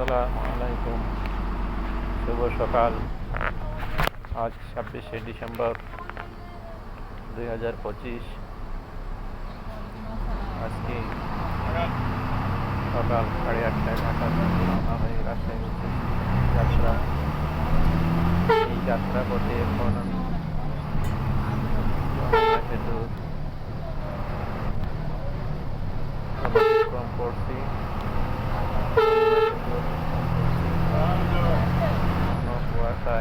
আসসালামু শুভ সকাল। আজ ছাব্বিশে ডিসেম্বর দুই হাজার পঁচিশ। আজকে সকাল সাড়ে আটটায় ঢাকা হয়ে উদ্দেশ্যে যাত্রা। এই যাত্রা পথে এখন আমি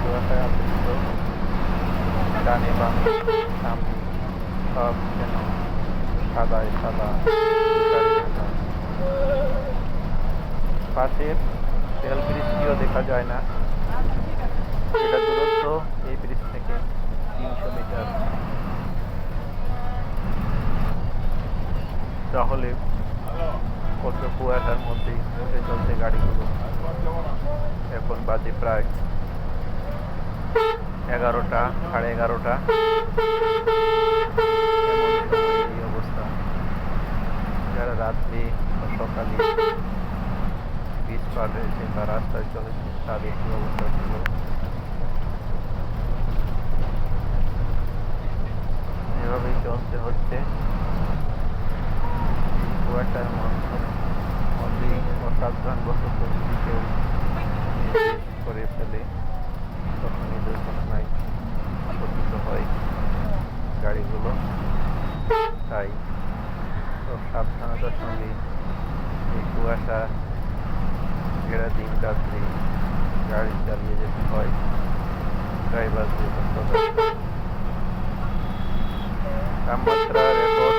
কুয়াশায় আবৃত ডানে বামে, সামনে, সব যেন সাদায় সাদা। পাশের তেল ব্রিজটিও দেখা যায় না এটা দূরত্ব এই ব্রিজ থেকে তিনশো মিটার তাহলে কত কুয়াশার মধ্যে উঠে চলছে গাড়িগুলো। এখন বাজে প্রায় এগারোটা, সাড়ে এগারোটা। এই অবস্থা। যারা রাত্রি বা সকালে বীজ পার বা রাস্তায় চলেছে, তাদের কি অবস্থা ছিল? এভাবেই চলতে হচ্ছে। কুয়াশার মধ্যে মধ্যেই অসাবধান বশত যদি কেউ করে ফেলে, তখন এই দুর্ঘটনায় পতিত হয় গাড়িগুলো। তাই খুব সাবধানতার সঙ্গে এই কুয়াশা, ঘেরা দিন রাত্রি গাড়ি চালিয়ে যেতে হয় সতর্ক তাপমাত্রা রেকর্ড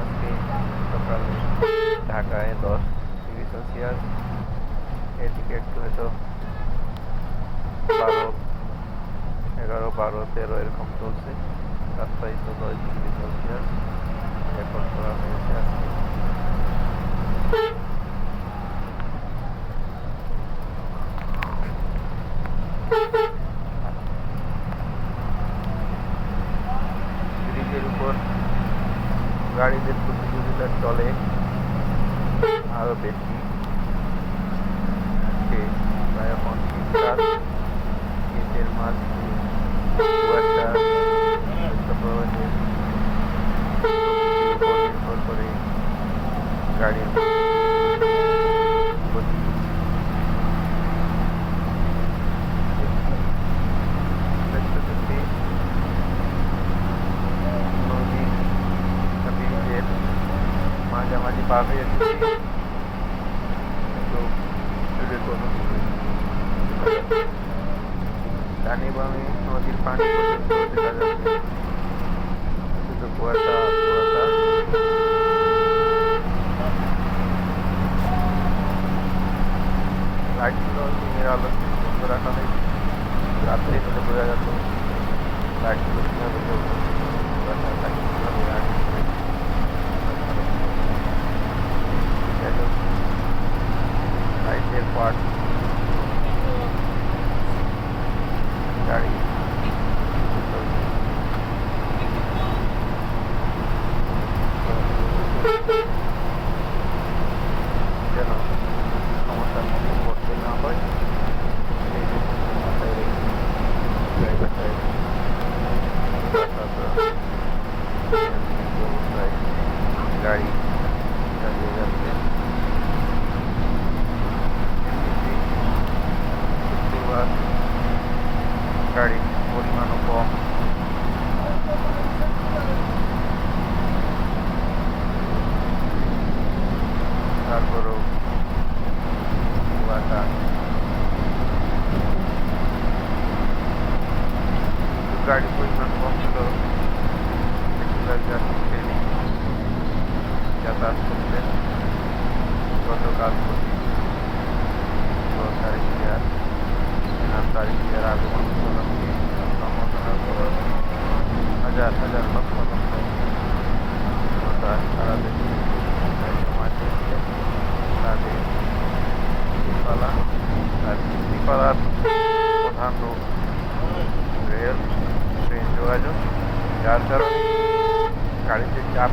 আজকে সকালে ঢাকায় দশ ডিগ্রি সেলসিয়াস। এদিকে একটু হয়তো বারো, এগারো, বারো, তেরো এরকম চলছে। রাস্তায় তো দশ degree. ya. Oke saya kunci start mati. Cuaca ke bawahnya incorporate guardian Thank you. নদীর পানি শুধু কুয়াশা লাইটগুলো দিনের আলো সুন্দর রাখা হয়েছে রাত্রে হলে বোঝা যাচ্ছে লাইটগুলো কীভাবে জ্বলবে Mm-hmm. তারপরও কুয়াশা গাড়ি পরিমাণ কম ছিল ট্রেনিং যাতায়াত করতে গতকাল প্রতি ছ তারিখে আর সাত তারিখে আগমন করা হাজার হাজার লক্ষ ครับ